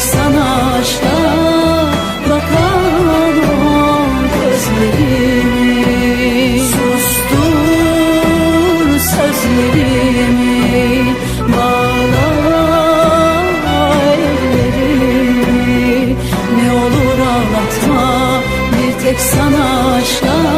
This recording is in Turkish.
sana aşka bakan o gözlerimi. Sustur sözlerimi bağla ellerimi. Ne olur ağlatma bir tek sana aşka